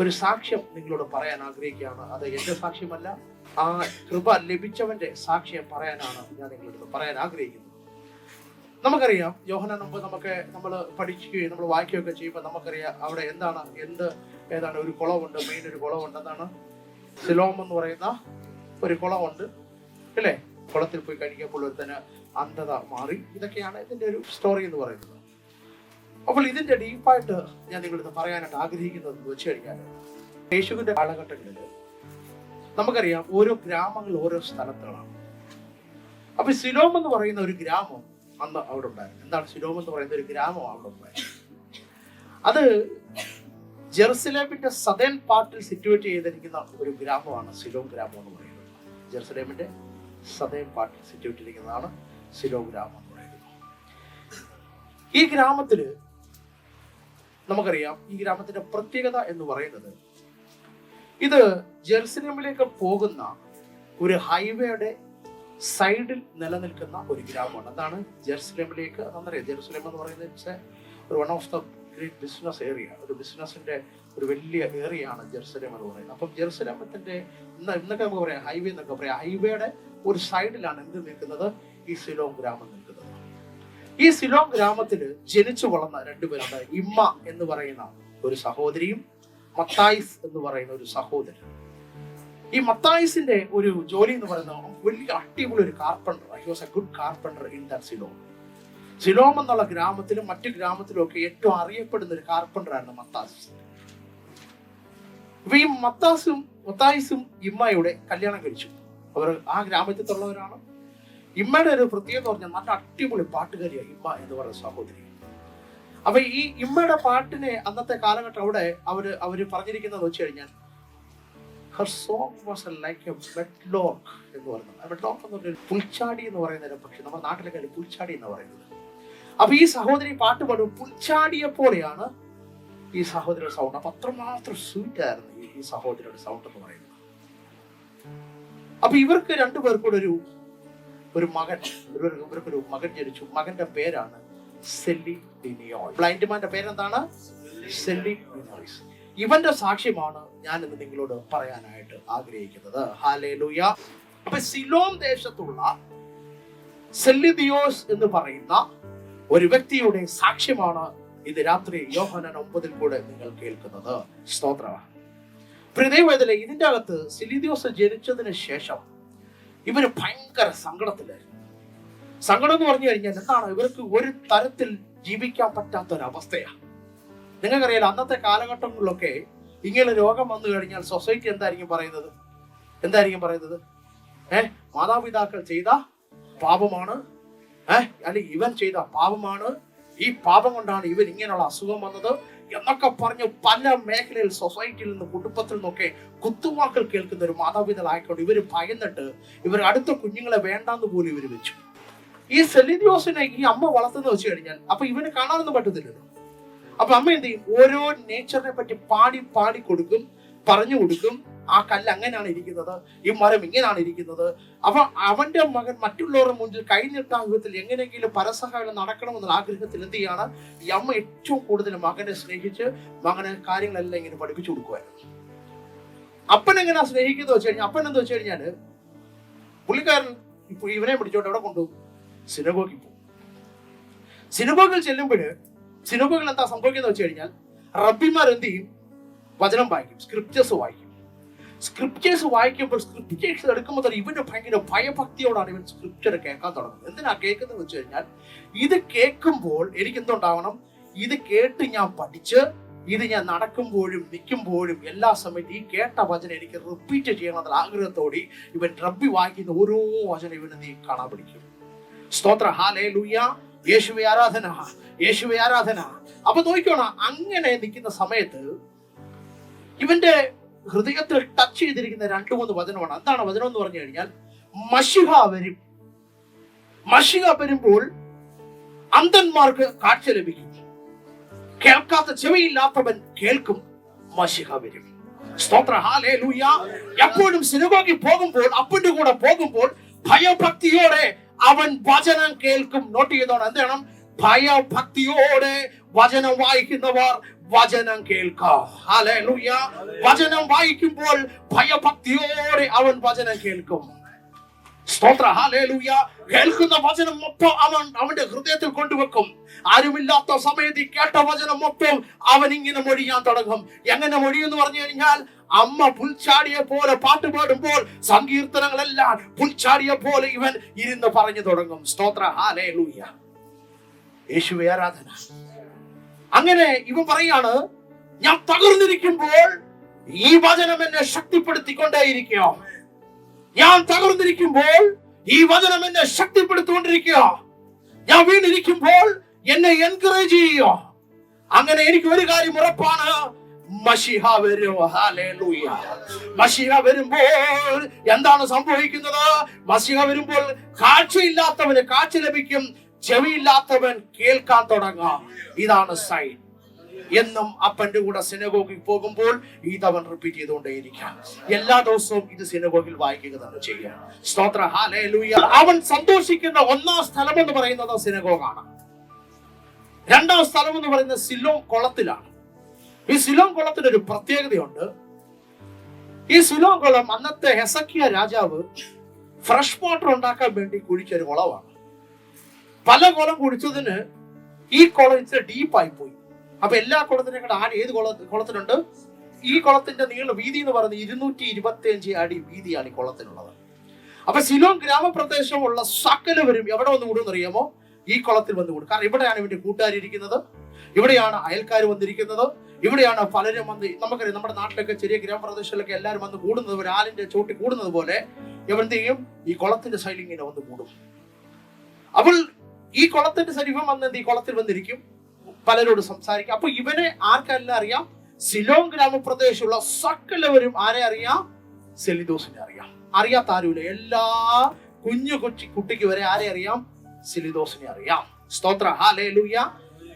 ഒരു സാക്ഷ്യം നിങ്ങളോട് പറയാൻ ആഗ്രഹിക്കുകയാണ്. അത് എന്റെ സാക്ഷ്യമല്ല ആ കൃപ ലഭിച്ചവന്റെ സാക്ഷ്യം പറയാനാണ് ഞാൻ നിങ്ങളോട് പറയാൻ ആഗ്രഹിക്കുന്നത്. നമുക്കറിയാം യോഹന മുമ്പ് നമുക്ക് നമ്മൾ പഠിക്കുകയും നമ്മൾ വായിക്കുകയൊക്കെ ചെയ്യുമ്പോൾ നമുക്കറിയാം അവിടെ എന്താണ് എന്ത് ഏതാണ് ഒരു കുളമുണ്ട് മെയിൻ ഒരു കുളമുണ്ട്. എന്താണ്? സിലോം എന്ന് പറയുന്ന ഒരു കുളമുണ്ട് അല്ലേ കുളത്തിൽ പോയി കഴിക്കുമ്പോൾ ഒരുത്തന് അന്ധത മാറി. ഇതൊക്കെയാണ് ഇതിന്റെ ഒരു സ്റ്റോറി എന്ന് പറയുന്നത്. അപ്പോൾ ഇതിന്റെ ഡീപ്പായിട്ട് ഞാൻ നിങ്ങളിത് പറയാനായിട്ട് ആഗ്രഹിക്കുന്നത് എന്ന് വെച്ച് കഴിഞ്ഞാൽ യേശുവിന്റെ കാലഘട്ടങ്ങളിൽ നമുക്കറിയാം ഓരോ ഗ്രാമങ്ങൾ ഓരോ സ്ഥലത്തുകളാണ്. അപ്പൊ സിലോം എന്ന് പറയുന്ന ഒരു ഗ്രാമം അന്ന് അവിടെ ഉണ്ടായിരുന്നു. എന്താണ് സിലോം എന്ന് പറയുന്ന ഒരു ഗ്രാമം അവിടെ ഉണ്ടായിരുന്നു? അത് ജെറുസലേമിന്റെ സദേൺ പാർട്ടിൽ സിറ്റുവേറ്റ് ചെയ്തിരിക്കുന്ന ഒരു ഗ്രാമമാണ് സിലോം ഗ്രാമം എന്ന് പറയുന്നത്. ജെറുസലേമിന്റെ സദേൺ പാർട്ടിൽ സിറ്റുവേറ്റ് ചെയ്തിരിക്കുന്നതാണ് സിലോം ഗ്രാമം എന്ന് പറയുന്നത്. ഈ ഗ്രാമത്തിൽ നമുക്കറിയാം ഈ ഗ്രാമത്തിന്റെ പ്രത്യേകത എന്ന് പറയുന്നത് ഇത് ജെറുസലേമിലേക്ക് പോകുന്ന ഒരു ഹൈവേയുടെ സൈഡിൽ നിലനിൽക്കുന്ന ഒരു ഗ്രാമമാണ്. അതാണ് ജെറുസലേമിലേക്ക് നമുക്കറിയാം ജെറുസലേം എന്ന് പറയുന്നത് ഒരു one of the great business area ഒരു ബിസിനസിന്റെ ഒരു വലിയ ഏരിയ ആണ് ജെറുസലേം എന്ന് പറയുന്നത്. അപ്പം ജെറുസലേമത്തിന്റെ ഇന്ന് ഇന്നൊക്കെ നമുക്ക് പറയാം ഹൈവേ എന്നൊക്കെ പറയാം. ഹൈവേയുടെ ഒരു സൈഡിലാണ് എന്ത് നിൽക്കുന്നത്? ഈ സിലോം ഗ്രാമം ഈ സിലോം ഗ്രാമത്തിൽ ജനിച്ചു വളർന്ന രണ്ടുപേരുണ്ട്. ഇമ്മ എന്ന് പറയുന്ന ഒരു സഹോദരിയും മത്തായിസ് എന്ന് പറയുന്ന ഒരു സഹോദരൻ. ഈ മത്തായിസിന്റെ ഒരു ജോലി എന്ന് പറയുന്നത് വലിയ അടിപൊളി ഒരു carpenter he was a good carpenter in the Siloam Siloam എന്നുള്ള ഗ്രാമത്തിലും മറ്റു ഗ്രാമത്തിലും ഒക്കെ ഏറ്റവും അറിയപ്പെടുന്ന ഒരു കാർപ്പൻഡർ ആയിരുന്നു മത്താസ് അപ്പൊ ഈ മത്താസും മത്തായിസും ഇമ്മയുടെ കല്യാണം കഴിച്ചു. അവർ ആ ഗ്രാമത്തിൽ ഗ്രാമത്തിലുള്ളവരാണ് ഇമ്മയുടെ ഒരു പ്രത്യേകത പറഞ്ഞാൽ നല്ല അടിപൊളി പാട്ടുകാരിയാണ് ഇമ്മ എന്ന് പറയുന്ന സഹോദരി. അപ്പൊ ഈ ഇമ്മയുടെ പാട്ടിനെ അന്നത്തെ കാലഘട്ടം അവിടെ അവർ അവർ പറഞ്ഞിരിക്കുന്നത് വെച്ച് കഴിഞ്ഞാൽ her song was like a bedrock എന്ന് പറയുന്നത്. ബെഡ്ലോക്ക് എന്ന് പറഞ്ഞാൽ പുൽച്ചാടി എന്ന് പറയുന്നതിനെ പക്ഷെ നമ്മുടെ നാട്ടിലൊക്കെ പുൽച്ചാടി എന്ന് പറയുന്നത്. അപ്പൊ ഈ സഹോദരി പാട്ട് പാടും പുൽച്ചാടിയെ പോലെയാണ് ഈ സഹോദരിയുടെ സൗണ്ട് അപ്പൊ അത്രമാത്രം സ്വീറ്റ് ആയിരുന്നു ഈ- സഹോദരിയുടെ സൗണ്ട് എന്ന് പറയുന്നത്. അപ്പൊ ഇവർക്ക് രണ്ടുപേർക്കൂടെ കൂടെ ഒരു ഒരു മകൻ ഒരു- മകൻ ജനിച്ചു. മകന്റെ പേരാണ് സെല്ലി ഡിനിയോൾ ബ്ലൈൻഡ് മാന്റെ പേരെന്താണ്? സെല്ലി ഡിനോയ്സ് ഇവന്റെ സാക്ഷ്യമാണ് ഞാൻ ഇന്ന് നിങ്ങളോട് പറയാനായിട്ട് ആഗ്രഹിക്കുന്നത്. ഹാലേലൂയ അപ്പൊ സിലോം ദേശത്തുള്ള സെല്ലിദിയോസ് എന്ന് പറയുന്ന ഒരു വ്യക്തിയുടെ സാക്ഷ്യമാണ് ഇത് രാത്രി യോഹനൻ ഒമ്പതിൽ കൂടെ നിങ്ങൾ കേൾക്കുന്നത്. സ്തോത്ര പ്രിയദേവതലെ ഇതിന്റെ അകത്ത് സിലിദിയോസ് ജനിച്ചതിന് ശേഷം ഇവർ ഭയങ്കര സങ്കടത്തിലായിരുന്നു. സങ്കടം എന്ന് പറഞ്ഞു കഴിഞ്ഞാൽ എന്താണ്? ഇവർക്ക് ഒരു തരത്തിൽ ജീവിക്കാൻ പറ്റാത്ത ഒരു അവസ്ഥയാണ് നിങ്ങൾക്കറിയാലോ അന്നത്തെ കാലഘട്ടങ്ങളിലൊക്കെ ഇങ്ങനെ രോഗം വന്നു കഴിഞ്ഞാൽ സൊസൈറ്റി എന്തായിരിക്കും പറയുന്നത്? എന്തായിരിക്കും പറയുന്നത്? ഏഹ് മാതാപിതാക്കൾ ചെയ്ത പാപമാണ്. ഏഹ് അല്ലെങ്കിൽ ഇവൻ ചെയ്ത പാപമാണ്. ഈ പാപം കൊണ്ടാണ് ഇവൻ ഇങ്ങനെയുള്ള അസുഖം വന്നത്. എന്നൊക്കെ പറഞ്ഞ് പല മേഖലയിൽ സൊസൈറ്റിയിൽ നിന്ന് കുടുംബത്തിൽ നിന്നൊക്കെ കുത്തുവാക്കൾ കേൾക്കുന്ന ഒരു മാതാപിതാക്കളായിക്കൊണ്ട് ഇവർ ഭയന്നിട്ട് ഇവർ അടുത്ത കുഞ്ഞുങ്ങളെ വേണ്ടാന്ന് പോലും ഇവർ വെച്ചു. ഈ സെലിദിയോസിനെ ഈ അമ്മ വളർത്തുന്ന വെച്ച് കഴിഞ്ഞാൽ അപ്പൊ ഇവന് കാണാനൊന്നും പറ്റത്തില്ലല്ലോ. അപ്പൊ അമ്മ എന്ത് ചെയ്യും? ഓരോ നേച്ചറിനെ പറ്റി പാടി പാടി കൊടുക്കും പറഞ്ഞു കൊടുക്കും ആ കല്ല് അങ്ങനെയാണ് ഇരിക്കുന്നത്. ഈ മരം ഇങ്ങനെയാണ് ഇരിക്കുന്നത്. അപ്പൊ അവന്റെ മകൻ മറ്റുള്ളവരുടെ മുന്നിൽ കൈനീട്ടാൻ വിധത്തിൽ എങ്ങനെയെങ്കിലും പരസഹായം നടക്കണമെന്നുള്ള ആഗ്രഹത്തിൽ എന്ത് ചെയ്യാണ്? ഈ അമ്മ ഏറ്റവും കൂടുതൽ മകനെ സ്നേഹിച്ച് മകനെ കാര്യങ്ങളെല്ലാം ഇങ്ങനെ പഠിപ്പിച്ചു കൊടുക്കുമായിരുന്നു അപ്പൻ എങ്ങനെയാ സ്നേഹിക്കുന്നത് വെച്ച് കഴിഞ്ഞാൽ അപ്പൻ എന്താ വെച്ച് കഴിഞ്ഞാൽ പുള്ളിക്കാരൻ ഇപ്പൊ ഇവനെ പിടിച്ചോണ്ട് എവിടെ കൊണ്ടുപോകും സിനഗോഗിൽ പോകും. സിനഗോഗിൽ ചെല്ലുമ്പോൾ സിനഗോഗിൽ എന്താ സംഭവിക്കുന്നത് വെച്ച് കഴിഞ്ഞാൽ റബ്ബിമാർ എന്ത് ചെയ്യും? വചനം വായിക്കും സ്ക്രിപ്റ്റേഴ്സ് വായിക്കും. സ്ക്രിപ്റ്റേഴ്സ് വായിക്കുമ്പോൾ സ്ക്രിപ്റ്റേഴ്സ് എടുക്കുമ്പോൾ തന്നെ ഇവന് ഭയങ്കര ഭയഭക്തിയോടാണ് ഇവൻ സ്ക്രിപ്റ്റർ കേൾക്കാൻ തുടങ്ങുന്നത്. എന്തിനാ കേൾക്കുന്നത് വെച്ച് കഴിഞ്ഞാൽ ഇത് കേൾക്കുമ്പോൾ എനിക്ക് എന്തുണ്ടാവണം ഇത് കേട്ട് ഞാൻ പഠിച്ച് ഇത് ഞാൻ നടക്കുമ്പോഴും നിൽക്കുമ്പോഴും എല്ലാ സമയത്തും ഈ കേട്ട വചനം എനിക്ക് റിപ്പീറ്റ് ചെയ്യണം എന്നുള്ള ആഗ്രഹത്തോടെ ഇവൻ റബ്ബി വായിക്കുന്ന ഓരോ വചനം ഇവന് നീ കാണാൻ പിടിക്കും സ്തോത്ര. ഹാലേ ലൂയ യേശുവെ ആരാധന. യേശുവെ ആരാധന. അപ്പൊ നോക്കിക്കോണം അങ്ങനെ നിൽക്കുന്ന സമയത്ത് ഇവന്റെ ഹൃദയത്തിൽ ടച്ച് ചെയ്തിരിക്കുന്ന രണ്ടു മൂന്ന് വചനമാണ്. എന്താണ് വചനം എന്ന് പറഞ്ഞു കഴിഞ്ഞാൽ മഷിഹ വരും. മഷിഹ വരുമ്പോൾ അന്ധന്മാർക്ക് കാഴ്ച ലഭിക്കും. കേൾക്കാത്ത ചെവിയില്ലാത്തവൻ കേൾക്കും മഷിഹ വരും. സ്തോത്ര. ഹാലേ ലൂയ എപ്പോഴും സിനിമയ്ക്ക് പോകുമ്പോൾ അപ്പന്റെ കൂടെ പോകുമ്പോൾ ഭയഭക്തിയോടെ അവൻ വചനം കേൾക്കും. നോട്ട് ചെയ്തോണം. എന്താണ് ഭയഭക്തിയോടെ വചനം വായിക്കുന്നവർ വചനം കേൾക്കാം. വചനം വായിക്കുമ്പോൾ ഭയഭക്തിയോടെ അവൻ വചനം കേൾക്കും. സ്തോത്ര. ഹാലേലൂയ കേൾക്കുന്ന വചനം മൊത്തം അവൻ അവന്റെ ഹൃദയത്തിൽ കൊണ്ടുവെക്കും. ആരുമില്ലാത്ത സമയത്ത് കേട്ട വചനം മൊത്തം അവൻ ഇങ്ങനെ മൊഴിയാൻ തുടങ്ങും. എങ്ങനെ മൊഴിയെന്ന് പറഞ്ഞു കഴിഞ്ഞാൽ അമ്മ പുൽച്ചാടിയെ പോലെ പാട്ട് പാടുമ്പോൾ സങ്കീർത്തനങ്ങളെല്ലാം പുൽച്ചാടിയെ പോലെ ഇവൻ ഇരുന്ന് പറഞ്ഞു തുടങ്ങും. സ്തോത്ര. ഹാലേലൂയ യേശുവെ ആരാധന. അങ്ങനെ ഇവ പറയാണ് ഞാൻ തകർന്നിരിക്കുമ്പോൾ ഈ വചനം എന്നെ ശക്തിപ്പെടുത്തിക്കൊണ്ടേയിരിക്കുക. ഞാൻ തകർന്നിരിക്കുമ്പോൾ ഈ വചനം എന്നെ ശക്തിപ്പെടുത്തിക്കൊണ്ടിരിക്കുക. ഞാൻ വീണിരിക്കുമ്പോൾ എന്നെ എൻകറേജ് ചെയ്യുക. അങ്ങനെ എനിക്ക് ഒരു കാര്യം ഉറപ്പാണ്. മഷിഹ വരും. മഷിഹ വരുമ്പോൾ എന്താണ് സംഭവിക്കുന്നത്? മഷിഹ വരുമ്പോൾ കാഴ്ചയില്ലാത്തവന് കാഴ്ച ലഭിക്കും. ചെവിയില്ലാത്തവൻ കേൾക്കാൻ തുടങ്ങാം. ഇതാണ് സൈൻ. എന്നും അപ്പന്റെ കൂടെ സിനഗോഗിൽ പോകുമ്പോൾ ഇതവൻ റിപ്പീറ്റ് ചെയ്തുകൊണ്ടേയിരിക്കാം. എല്ലാ ദിവസവും ഇത് സിനഗോഗിൽ വായിക്കുക തന്നെ ചെയ്യുക സ്തോത്ര. അവൻ സന്തോഷിക്കുന്ന ഒന്നാം സ്ഥലം എന്ന് പറയുന്നത് സിനഗോഗാണ് രണ്ടാം സ്ഥലം എന്ന് പറയുന്നത് സിലോം കുളത്തിലാണ്. ഈ സിലോം കുളത്തിന് ഒരു പ്രത്യേകതയുണ്ട്. ഈ സിലോം കുളം അന്നത്തെ ഹെസക്കിയ രാജാവ് ഫ്രഷ് വാട്ടർ ഉണ്ടാക്കാൻ വേണ്ടി കുഴിച്ചൊരു കുളമാണ്. പല കുളം കുഴിച്ചതിന് ഈ കുളം ഇച്ചിരി ഡീപ്പായി പോയി അപ്പൊ എല്ലാ കുളത്തിനും കൂടെ ആര് ഏത് കുള കുളത്തിനുണ്ട് ഈ കുളത്തിന്റെ നീള വീതി എന്ന് പറയുന്നത് ഇരുന്നൂറ്റി ഇരുപത്തി അഞ്ച് അടി വീതിയാണ് ഈ കുളത്തിനുള്ളത് അപ്പൊ സിലോം ഗ്രാമപ്രദേശമുള്ള സകലവരും എവിടെ വന്ന് അറിയാമോ ഈ കുളത്തിൽ വന്ന് കൂടും. കാരണം ഇവിടെയാണ് ഇവന്റെ കൂട്ടുകാരിയിരിക്കുന്നത് ഇവിടെയാണ് അയൽക്കാർ വന്നിരിക്കുന്നത്. ഇവിടെയാണ് പലരും വന്ന് നമുക്കറിയാം നമ്മുടെ നാട്ടിലൊക്കെ ചെറിയ ഗ്രാമപ്രദേശങ്ങളിലൊക്കെ എല്ലാവരും വന്ന് കൂടുന്നത് ഒരു ആലിന്റെ ചോട്ടി കൂടുന്നത് പോലെ ഇവന്ത് ചെയ്യും? ഈ കുളത്തിന്റെ സൈഡിൽ ഇങ്ങനെ വന്ന് കൂടും. അപ്പോൾ ഈ കുളത്തിന്റെ സരിവം വന്ന് ഈ കുളത്തിൽ വന്നിരിക്കും? പലരോട് സംസാരിക്കും. അപ്പൊ ഇവനെ ആർക്കെല്ലാം അറിയാം? സിലോങ് ഗ്രാമപ്രദേശമുള്ള സകലവരും ആരെ അറിയാം? സെലിദോസിനെ അറിയാം. അറിയാത്ത ആരുമില്ല. എല്ലാ കുഞ്ഞു കൊച്ചി കുട്ടിക്ക് വരെ ആരെ അറിയാം? സെലിദോസിനെ അറിയാം. സ്തോത്ര. ഹാലേലൂയ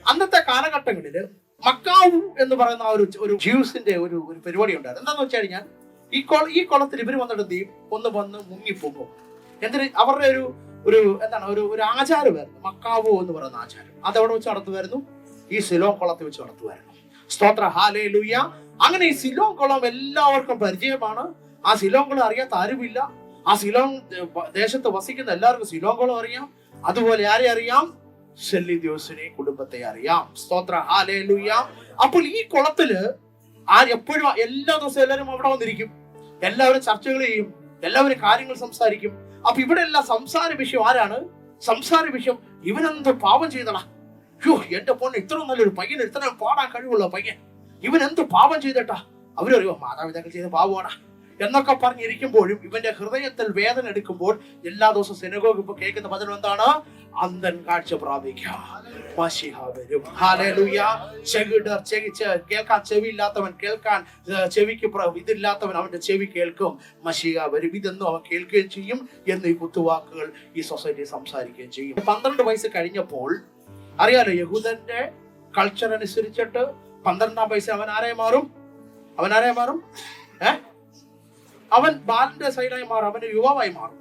അന്നത്തെ കാലഘട്ടങ്ങളിൽ മക്കാവു എന്ന് പറയുന്ന ഒരു ഒരു ജ്യൂസിന്റെ ഒരു ഒരു പരിപാടി ഉണ്ടായിരുന്നു. എന്താന്ന് വെച്ച് ഞാൻ ഈ കൊള ഈ കുളത്തിൽ ഇവർ വന്നിട്ട് എന്ത് ഒന്ന് വന്ന് മുങ്ങിപ്പോകും. എന്തിന്? അവരുടെ ഒരു ഒരു എന്താണ് ഒരു ഒരു ആചാരമായിരുന്നു. മക്കാവോ എന്ന് പറയുന്ന ആചാരം. അത് എവിടെ വെച്ച് നടത്തുമായിരുന്നു. ഈ സിലോ കുളത്തിൽ വെച്ച് നടത്തുമായിരുന്നു. സ്തോത്ര. ഹാലേ ലൂയ അങ്ങനെ ഈ സിലോ കുളം എല്ലാവർക്കും പരിചയമാണ്. ആ സിലോം കുളം അറിയാത്ത ആരുമില്ല. ആ സിലോം ഏർ, ദേശത്ത് വസിക്കുന്ന എല്ലാവർക്കും സിലോം കുളം അറിയാം. അതുപോലെ ആരെ അറിയാം? ഷെല്ലി ദിവസിനെ കുടുംബത്തെ അറിയാം. സ്തോത്ര. ഹാലേ ലൂയ അപ്പോൾ ഈ കുളത്തിൽ ആ എപ്പോഴും എല്ലാ ദിവസവും എല്ലാവരും അവിടെ വന്നിരിക്കും. എല്ലാവരും ചർച്ചകൾ ചെയ്യും. എല്ലാവരും കാര്യങ്ങൾ സംസാരിക്കും. അപ്പൊ ഇവിടെ എല്ലാം സംസാര വിഷയം ആരാണ്? സംസാര വിഷയം ഇവനെന്ത് പാപം ചെയ്തടാ? യോ എന്റെ പൊണ്ണ് ഇത്ര നല്ലൊരു പയ്യൻ ഇത്ര പാടാൻ കഴിവുള്ള പയ്യൻ. ഇവൻ എന്ത് പാപം ചെയ്തട്ടാ? അവരറിയോ മാതാപിതാക്കൾ ചെയ്ത പാവമാടാ എന്നൊക്കെ പറഞ്ഞിരിക്കുമ്പോഴും ഇവന്റെ ഹൃദയത്തിൽ വേദന എടുക്കുമ്പോൾ എല്ലാ ദിവസവും സെനഗോഗ് ഇപ്പൊ കേൾക്കുന്ന വചനം എന്താണ്? അന്തൻ കാഴ്ച പ്രാപിക്കാം. ചെവി ചെകിടർ കേൾക്കാൻ ചെവിയില്ലാത്തവൻ കേൾക്കാൻ ചെവിക്ക് ഇതില്ലാത്തവൻ അവന്റെ ചെവി കേൾക്കും. മഷിക വരും. ഇതെന്നും അവൻ കേൾക്കുകയും ചെയ്യും. എന്ന് ഈ കുത്തുവാക്കുകൾ ഈ സൊസൈറ്റി സംസാരിക്കുകയും ചെയ്യും. പന്ത്രണ്ട് വയസ്സ് കഴിഞ്ഞപ്പോൾ അറിയാലോ യഹൂദന്റെ കൾച്ചർ അനുസരിച്ചിട്ട് പന്ത്രണ്ടാം വയസ്സിൽ അവൻ ആരെ മാറും? അവൻ ആരെ മാറും? ഏ? അവൻ ബാലന്റെ സൈഡായി മാറും അവൻ യുവാവായി മാറും.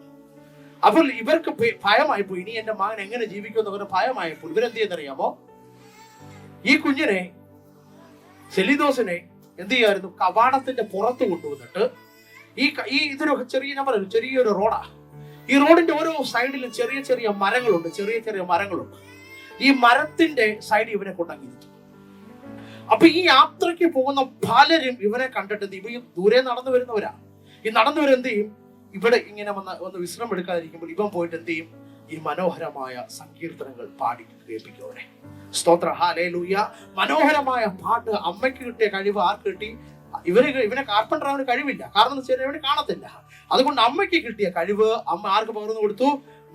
അപ്പോൾ ഇവർക്ക് ഭയമായി പോയി ഇനി എന്റെ മകൻ എങ്ങനെ ജീവിക്കും ഭയമായി ഭയമായപ്പോൾ ഇവരെന്ത് ചെയ്യുന്നറിയാമോ ഈ കുഞ്ഞിനെ സെലിദോസിനെ എന്ത് ചെയ്യുമായിരുന്നു കവാടത്തിന്റെ പുറത്ത് കൊണ്ടുവന്നിട്ട് ഈ ഈ ഇതൊരു ചെറിയ ഞാൻ പറഞ്ഞു ചെറിയൊരു റോഡാ. ഈ റോഡിന്റെ ഓരോ സൈഡിലും ചെറിയ ചെറിയ മരങ്ങളുണ്ട് ചെറിയ ചെറിയ മരങ്ങളുണ്ട്. ഈ മരത്തിന്റെ സൈഡിൽ ഇവനെ കൊണ്ടങ്ങിരുത്തും അപ്പൊ ഈ യാത്രയ്ക്ക് പോകുന്ന പലരും ഇവനെ കണ്ടിട്ട് എന്ത് ചെയ്യും? ഇവ ഈ ദൂരെ നടന്നു വരുന്നവരാ. ഈ നടന്നവർ എന്ത് ചെയ്യും? ഇവിടെ ഇങ്ങനെ വന്ന് ഒന്ന് വിശ്രമം എടുക്കാതിരിക്കുമ്പോൾ ഇവൻ പോയിട്ട് എന്ത് ചെയ്യും? ഈ മനോഹരമായ സങ്കീർത്തനങ്ങൾ പാടി കേൾപ്പിക്കും സ്തോത്ര. സ്തോത്ര ഹാലേലൂയ മനോഹരമായ പാട്ട് അമ്മയ്ക്ക് കിട്ടിയ കഴിവ് ആർക്ക് കിട്ടി? ഇവർ ഇവനെ കാർപ്പന്റർ അവന് കഴിവില്ല. കാരണം എന്ന് വെച്ചാൽ ഇവനെ കാണത്തില്ല. അതുകൊണ്ട് അമ്മയ്ക്ക് കിട്ടിയ കഴിവ് അമ്മ ആർക്ക് പകർന്നു കൊടുത്തു?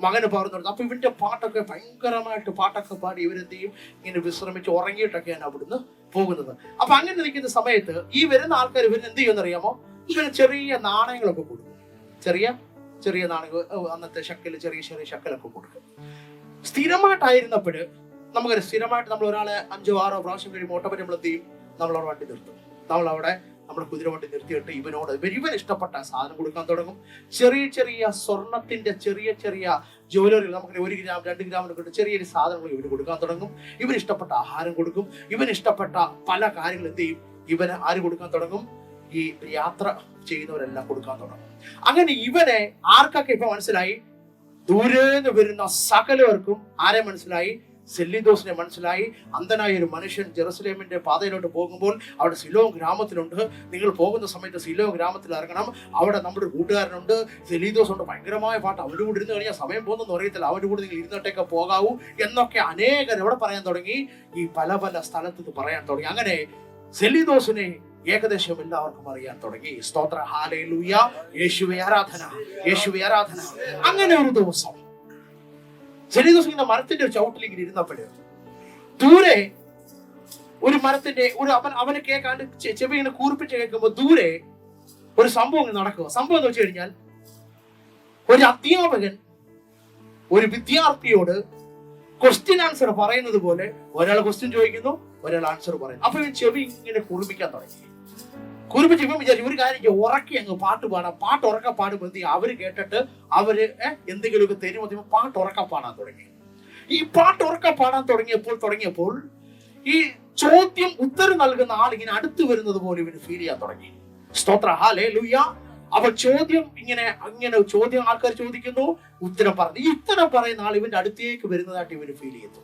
മകന് പകർന്നു കൊടുത്തു. അപ്പൊ ഇവന്റെ പാട്ടൊക്കെ ഭയങ്കരമായിട്ട് പാട്ടൊക്കെ പാടി ഇവരെന്ത് ചെയ്യും? ഇങ്ങനെ വിശ്രമിച്ച് ഉറങ്ങിയിട്ടൊക്കെയാണ് അവിടുന്ന് പോകുന്നത്. അപ്പൊ അങ്ങനെ നിൽക്കുന്ന സമയത്ത് ഈ വരുന്ന ആൾക്കാർ ഇവരെന്ത് ചെയ്യുമെന്ന് അറിയാമോ? ഇവന് ചെറിയ നാണയങ്ങളൊക്കെ കൊടുക്കും. ചെറിയ ചെറിയ നാണയങ്ങൾ അന്നത്തെ ശക്കൽ ചെറിയ ചെറിയ ശക്കലൊക്കെ കൊടുക്കും. സ്ഥിരമായിട്ടായിരുന്നപ്പോൾ നമുക്കൊരു സ്ഥിരമായിട്ട് നമ്മൾ ഒരാളെ അഞ്ചോ ആറോ പ്രാവശ്യം കഴിയുമ്പോൾ ഓട്ടോപ്പറ്റി നമ്മൾ എന്ത് ചെയ്യും നമ്മളവിടെ വണ്ടി നിർത്തും. നമ്മളവിടെ നമ്മൾ അവിടെ നമ്മുടെ കുതിര വണ്ടി നിർത്തിയിട്ട് ഇവനോട് ഇവൻ ഇഷ്ടപ്പെട്ട സാധനം കൊടുക്കാൻ തുടങ്ങും. ചെറിയ ചെറിയ സ്വർണത്തിന്റെ ചെറിയ ചെറിയ ജോലികളിൽ നമുക്ക് ഒരു ഗ്രാം രണ്ട് ഗ്രാമിന് ചെറിയ ചെറിയ സാധനങ്ങൾ ഇവന് കൊടുക്കാൻ തുടങ്ങും. ഇവൻ ഇഷ്ടപ്പെട്ട ആഹാരം കൊടുക്കും. ഇവൻ ഇഷ്ടപ്പെട്ട പല കാര്യങ്ങൾ എന്ത് ചെയ്യും? ഇവന് ആര് കൊടുക്കാൻ തുടങ്ങും? ഈ യാത്ര ചെയ്യുന്നവരെല്ലാം കൊടുക്കാൻ തുടങ്ങും. അങ്ങനെ ഇവനെ ആർക്കൊക്കെ ഇപ്പൊ മനസ്സിലായി? ദൂരേന്ന് വരുന്ന സകലവർക്കും ആരെ മനസ്സിലായി? സെല്ലിദോസിനെ മനസ്സിലായി. അന്ധനായ ഒരു മനുഷ്യൻ ജെറുസലേമിന്റെ പാതയിലോട്ട് പോകുമ്പോൾ അവിടെ സിലോ ഗ്രാമത്തിലുണ്ട്. നിങ്ങൾ പോകുന്ന സമയത്ത് സിലോ ഗ്രാമത്തിൽ ഇറങ്ങണം. അവിടെ നമ്മുടെ കൂട്ടുകാരനുണ്ട്. സെലീദോസ് ഉണ്ട് ഭയങ്കരമായ പാട്ട് അവരുടെ കൂടെ ഇരുന്ന് കഴിഞ്ഞാൽ സമയം പോകുന്നൊന്നും അറിയത്തില്ല. അവരുടെ കൂടെ നിങ്ങൾ ഇരുന്നിട്ടൊക്കെ പോകാവൂ എന്നൊക്കെ അനേകർ എവിടെ പറയാൻ തുടങ്ങി. ഈ പല പല സ്ഥലത്ത് പറയാൻ തുടങ്ങി. അങ്ങനെ സെലീദോസിനെ ഏകദേശം എല്ലാവർക്കും അറിയാൻ തുടങ്ങി. സ്തോത്ര. ഹാലയിലൂയ യേശുവെ ആരാധന. യേശുവെ ആരാധന. അങ്ങനെ ഒരു ദിവസം ചെറിയ ദിവസം ഇങ്ങനെ മരത്തിന്റെ ഒരു ചവിട്ടിലേക്ക് ഇരുന്നപ്പോഴേ ദൂരെ ഒരു മരത്തിന്റെ ഒരു അവൻ അവനെ കേൾക്കാണ്ട് ചെവി ഇങ്ങനെ കൂർപ്പിച്ച് കേൾക്കുമ്പോൾ ദൂരെ ഒരു സംഭവം നടക്കുക. സംഭവം എന്ന് വെച്ച് കഴിഞ്ഞാൽ ഒരു അധ്യാപകൻ ഒരു വിദ്യാർത്ഥിയോട് ക്വസ്റ്റ്യൻ ആൻസർ പറയുന്നത് പോലെ ഒരാൾ ക്വസ്റ്റ്യൻ ചോദിക്കുന്നു ഒരാൾ ആൻസർ പറയുന്നു. അപ്പൊ ചെവി ഇങ്ങനെ കുറിപ്പിക്കാൻ തുടങ്ങി. കുറിപ്പിച്ച് ഇപ്പം വിചാരിച്ചു ഒരു കാര്യം ഉറക്കി അങ്ങ് പാട്ട് പാടാം. പാട്ട് ഉറക്ക പാടുമ്പോൾ? അവർ കേട്ടിട്ട് അവർ എന്തെങ്കിലുമൊക്കെ തരുമ്പോൾ പാട്ട് ഉറക്ക പാടാൻ തുടങ്ങി. ഈ പാട്ട് ഉറക്ക പാടാൻ തുടങ്ങിയപ്പോൾ തുടങ്ങിയപ്പോൾ ഈ ചോദ്യം ഉത്തരം നൽകുന്ന ആൾ ഇങ്ങനെ അടുത്ത് വരുന്നത് പോലെ ഇവന് ഫീൽ ചെയ്യാൻ തുടങ്ങി. സ്തോത്ര ഹാലേ ലുയ്യ അപ്പൊ ചോദ്യം ഇങ്ങനെ അങ്ങനെ ചോദ്യം ആൾക്കാർ ചോദിക്കുന്നു ഉത്തരം പറഞ്ഞു. ഈ ഉത്തരം പറയുന്ന ആൾ ഇവന്റെ അടുത്തേക്ക് വരുന്നതായിട്ട് ഇവന് ഫീൽ ചെയ്തു.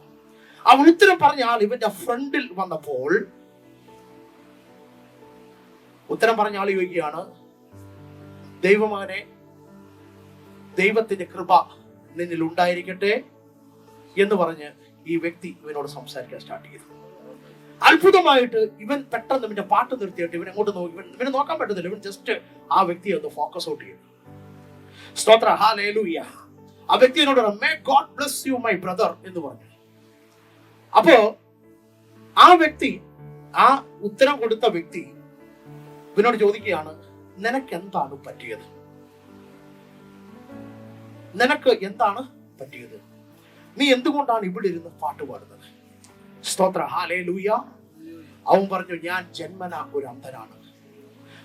അവൻ ഉത്തരം പറഞ്ഞ ആൾ ഇവന്റെ ഫ്രണ്ടിൽ വന്നപ്പോൾ ഉത്തരം പറഞ്ഞ ആൾ ചോദിക്കുകയാണ് ദൈവമകനെ ദൈവത്തിന്റെ കൃപ നിന്നിൽ ഉണ്ടായിരിക്കട്ടെ എന്ന് പറഞ്ഞ് ഈ വ്യക്തി ഇവനോട് സംസാരിക്കാൻ സ്റ്റാർട്ട് ചെയ്തു. അത്ഭുതമായിട്ട് ഇവൻ പെട്ടെന്ന് ഇവന്റെ പാട്ട് നിർത്തിയിട്ട് ഇവൻ അങ്ങോട്ട് നോക്കി. ഇവൻ ഇവനെ നോക്കാൻ പറ്റുന്നില്ല ഇവൻ ജസ്റ്റ് ആ വ്യക്തിയെ ഒന്ന് ഫോക്കസ് ഔട്ട് ചെയ്തു. സ്തോത്ര. ഹാലേലൂയ ആ വ്യക്തി എന്നോട് may God bless you my brother എന്ന് പറഞ്ഞു. അപ്പോ ആ വ്യക്തി ആ ഉത്തരം കൊടുത്ത വ്യക്തി ഇവനോട് ചോദിക്കുകയാണ് നിനക്ക് എന്താണ് പറ്റിയത്? നിനക്ക് എന്താണ് പറ്റിയത്? നീ എന്തുകൊണ്ടാണ് ഇവിടെ ഇരുന്ന് പാട്ട് പാടുന്നത്? സ്തോത്ര ഹാലേ ലൂയ അവൻ പറഞ്ഞു ഞാൻ ജന്മന ഒരു അന്ധനാണ്.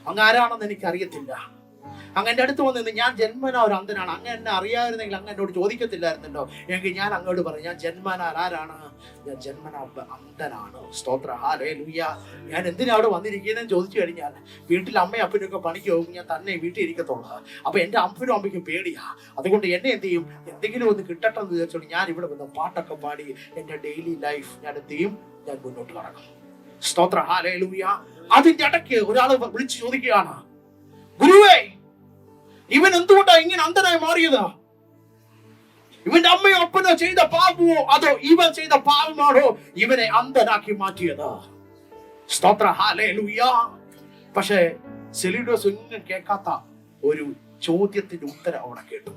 അങ്ങ് ആരാണെന്ന് എനിക്ക് അറിയത്തില്ല അങ്ങ് എന്റെ അടുത്ത് വന്നിരുന്നു. ഞാൻ ജന്മനാ ഒരു അന്ധനാണ്. അങ്ങ് എന്നെ അറിയാമായിരുന്നെങ്കിൽ അങ്ങ് എന്നോട് ചോദിക്കത്തില്ലായിരുന്നല്ലോ. എങ്കിൽ ഞാൻ അങ്ങോട്ട് പറഞ്ഞു ഞാൻ ജന്മനാൽ ആരാണ്? ഞാൻ ജന്മന അന്ധനാണ്. സ്തോത്ര. ഹാലേ ലൂയ ഞാൻ എന്തിനാ അവിടെ വന്നിരിക്കുന്നതെന്ന് ചോദിച്ചു കഴിഞ്ഞാൽ വീട്ടിൽ അമ്മയും അപ്പനും ഒക്കെ പണിക്ക് പോകും. ഞാൻ തന്നെ വീട്ടിൽ ഇരിക്കത്തുള്ളൂ. അപ്പൊ എന്റെ അപ്പനും അമ്മയ്ക്കും പേടിയാ. അതുകൊണ്ട് എന്നെ എന്ത് ചെയ്യും? എന്തെങ്കിലും ഒന്ന് കിട്ടട്ടെ എന്ന് വിചാരിച്ചോണ്ട് ഞാൻ ഇവിടെ വന്ന് പാട്ടൊക്കെ പാടി എന്റെ ഡെയിലി ലൈഫ് ഞാൻ എന്ത് ചെയ്യും? ഞാൻ മുന്നോട്ട് നടക്കും സ്തോത്ര. ഹാലേ ലൂയ അതിന്റെ ഇടയ്ക്ക് ഒരാൾ വിളിച്ചു ചോദിക്കുകയാണ്. ഗുരുവേ ഇവൻ എന്തുകൊണ്ടാ ഇങ്ങനെ അന്ധനായി മാറിയത്? ഇവന്റെ അമ്മയോ അപ്പനോ ചെയ്ത പാപമോ അതോ ഇവൻ ചെയ്ത പാപമാണോ ഇവനെ അന്ധനാക്കി മാറ്റിയത്? സ്തോത്ര പക്ഷേ സെലിഡോസ് ഒന്നും കേൾക്കാത്ത ഒരു ചോദ്യത്തിന്റെ ഉത്തരം അവിടെ കേട്ടു.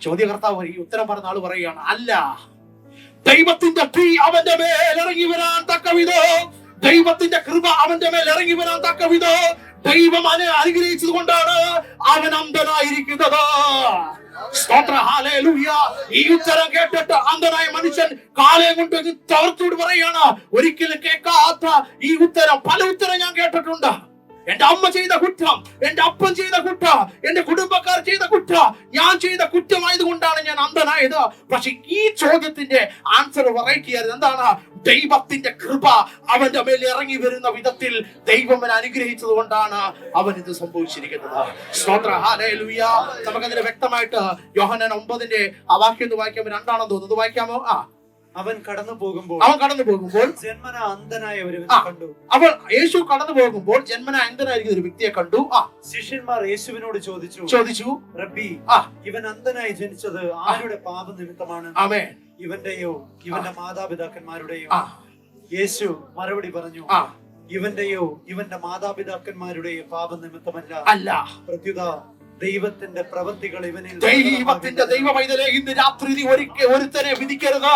ചോദ്യകർത്താവ് ഈ ഉത്തരം പറഞ്ഞ ആൾ പറയുകയാണ് അല്ല ദൈവത്തിന്റെ തീ അവന്റെ മേൽ ഇറങ്ങി വരാൻ തക്ക വിധോ ദൈവത്തിന്റെ കൃപ അവന്റെ മേൽ ഇറങ്ങി വരാൻ തക്ക വിധോ ദൈവം അനുഗ്രഹിച്ചത് കൊണ്ടാണ് അവൻ അന്ധനായിരിക്കുന്നത്. ഈ ഉത്തരം കേട്ടിട്ട് അന്ധനായ മനുഷ്യൻ കാലം കൊണ്ട് തവർത്തോട് പറയാണ്. ഒരിക്കലും കേൾക്കാത്ത ഈ ഉത്തരം പല ഉത്തരം ഞാൻ കേട്ടിട്ടുണ്ട്. എന്റെ അമ്മ ചെയ്ത കുറ്റം എന്റെ അപ്പൻ ചെയ്ത കുറ്റ എന്റെ കുടുംബക്കാർ ചെയ്ത കുറ്റ ഞാൻ ചെയ്ത കുറ്റമായത് കൊണ്ടാണ് ഞാൻ അന്ധനായത്. പക്ഷെ ഈ ചോദ്യത്തിന്റെ ആൻസർ വെറൈറ്റി ആയിരുന്നു എന്താണ്? ദൈവത്തിന്റെ കൃപ അവന്റെ മേൽ ഇറങ്ങി വരുന്ന വിധത്തിൽ ദൈവം അനുഗ്രഹിച്ചത് കൊണ്ടാണ് അവൻ ഇത് സംഭവിച്ചിരിക്കുന്നത്. നമുക്കതിന് വ്യക്തമായിട്ട് യോഹനൻ ഒമ്പതിന്റെ ആ വാക്യം വായിക്കാമോ? രണ്ടാണെന്ന് തോന്നുന്നു. ഇത് വായിക്കാമോ? ആ. അവൻ കടന്നു പോകുമ്പോൾ അവൻ കടന്നു പോകുമ്പോൾ ജന്മന അന്ധനായ ഒരു കണ്ടു. അവൾ യേശു കടന്നു പോകുമ്പോൾ ജന്മന അന്ധനായിരിക്കുന്ന ഒരു വ്യക്തിയെ കണ്ടു. ആ ശിഷ്യന്മാർ യേശുവിനോട് ചോദിച്ചു ചോദിച്ചു. റബ്ബി ആ. ഇവൻ അന്ധനായി ജനിച്ചത് ആരുടെ പാപ നിമിത്തമാണ്? ഇവന്റെയോ ഇവന്റെ മാതാപിതാക്കന്മാരുടെയോ. ആ. യേശു മറുപടി പറഞ്ഞു ആ. ഇവന്റെയോ ഇവന്റെ മാതാപിതാക്കന്മാരുടെയോ പാപ നിമിത്തമല്ല. അല്ല. പ്രത്യുത ദൈവത്തിന്റെ പ്രവൃത്തികൾ ഇവനിൽ ദൈവത്തിന്റെ ദൈവമൈതലെ ഇന്ന് രാത്രി നീ ഒരിക്കൽ ഒരുത്തനെ വിധിക്കരുത്.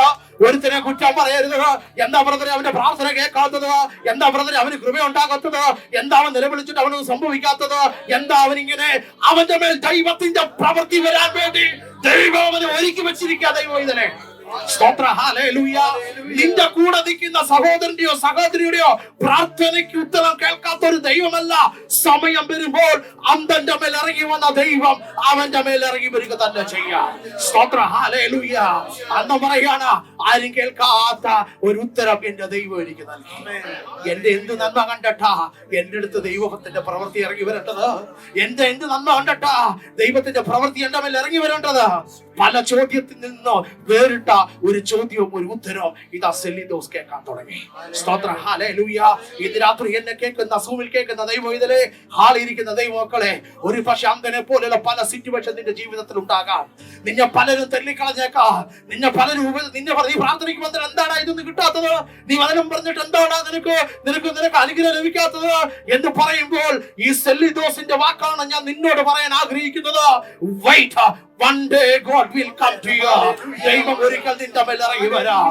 ഒരുത്തനെ കുറ്റം പറയരുത്. എന്താ ബ്രദറെ അവന്റെ പ്രാർത്ഥന കേൾക്കാത്തത്? എന്താ ബ്രദറെ അവന് കൃപ ഉണ്ടാകാത്തത് എന്താ അവൻ നിലവിളിച്ചിട്ട് അവനൊന്നും സംഭവിക്കാത്തത്? എന്താ അവൻ ഇങ്ങനെ അവന്റെ മേൽ ദൈവത്തിന്റെ പ്രവൃത്തി വരാൻ വേണ്ടി ദൈവം അവനെ ഒരുക്കി വെച്ചിരിക്കുക ദൈവം പൈതലെ സ്തോത്ര. ഹാലേലൂയ നിന്റെ കൂടെ നിൽക്കുന്ന സഹോദരന്റെയോ സഹോദരിയുടെയോ പ്രാർത്ഥനയ്ക്ക് ഉത്തരം കേൾക്കാത്ത ഒരു ദൈവമല്ല. സമയം വരുമ്പോൾ അന്തന്റെ മേൽ ഇറങ്ങി വന്ന ദൈവം അവന്റെ മേൽ ഇറങ്ങി വരിക തന്നെ ചെയ്യാം. സ്തോത്ര. ഹാലേലൂയ അന്ന് പറയാണ് ആരും കേൾക്കാത്ത ഒരു ഉത്തരം എന്റെ ദൈവം എനിക്ക് നൽകി. എന്റെ എന്ത് നന്മ കണ്ടട്ടാ എന്റെ അടുത്ത് ദൈവത്തിന്റെ പ്രവൃത്തി ഇറങ്ങി വരേണ്ടത്? എന്റെ എന്ത് നന്മ കണ്ടട്ടാ ദൈവത്തിന്റെ പ്രവൃത്തി എന്റെ മേൽ ഇറങ്ങി വരേണ്ടത്? പല ചോദ്യത്തിൽ നിന്ന് വേറിട്ട ഒരു ചോദ്യവും ഒരു ഉത്തരവും ഇതാ സെല്ലിദോസ് കേൾക്കാൻ തുടങ്ങി. സ്തോത്ര. ഹാലേലൂയ ഇത് രാത്രി എന്നെ കേൾക്കുന്ന സൂമിൽ കേൾക്കുന്ന ദൈവം ഇതിലെ ഹാളിരിക്കുന്ന ദൈവമക്കളെ ഒരു പക്ഷെ അന്തനെ പോലെയുള്ള പല സിറ്റുവേഷൻ നിന്റെ ജീവിതത്തിൽ ഉണ്ടാകാം. നിന്നെ പലരും തെല്ലിക്കളഞ്ഞേക്കാ. നിന്നെ പലരും നിന്നെ പറഞ്ഞു നീ പ്രാർത്ഥനയ്ക്ക് വന്നിട്ട് എന്താണ് ഇതൊന്നും കിട്ടാത്തത്? നീ വചനം പറഞ്ഞിട്ട് എന്താണ് നിനക്ക്? നിനക്ക് നിനക്ക് അനുഗ്രഹം ലഭിക്കാത്തത്? എന്ന് പറയുമ്പോൾ ഈ സെല്ലിദോസിന്റെ വാക്കാണ് ഞാൻ നിന്നോട് പറയാൻ ആഗ്രഹിക്കുന്നത്. Wait one day God will come to you ദൈവം ഒരിക്കൽ നിന്റെ വരാം.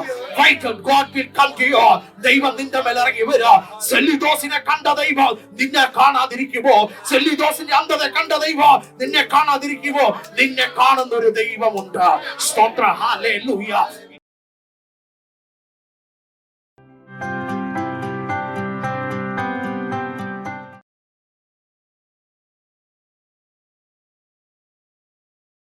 God will come to you ദൈവം നിന്റെ മേൽ ഇറങ്ങി വരാം. സെല്ലിദോസിനെ കണ്ട ദൈവം നിന്നെ കാണാതിരിക്കുമോ സെല്ലിദോസിന്റെ അന്ധത കണ്ട ദൈവം നിന്നെ കാണാതിരിക്കുമോ നിന്നെ കാണുന്ന ഒരു ദൈവമുണ്ട്. സ്തോത്ര. ഹാലേലൂയ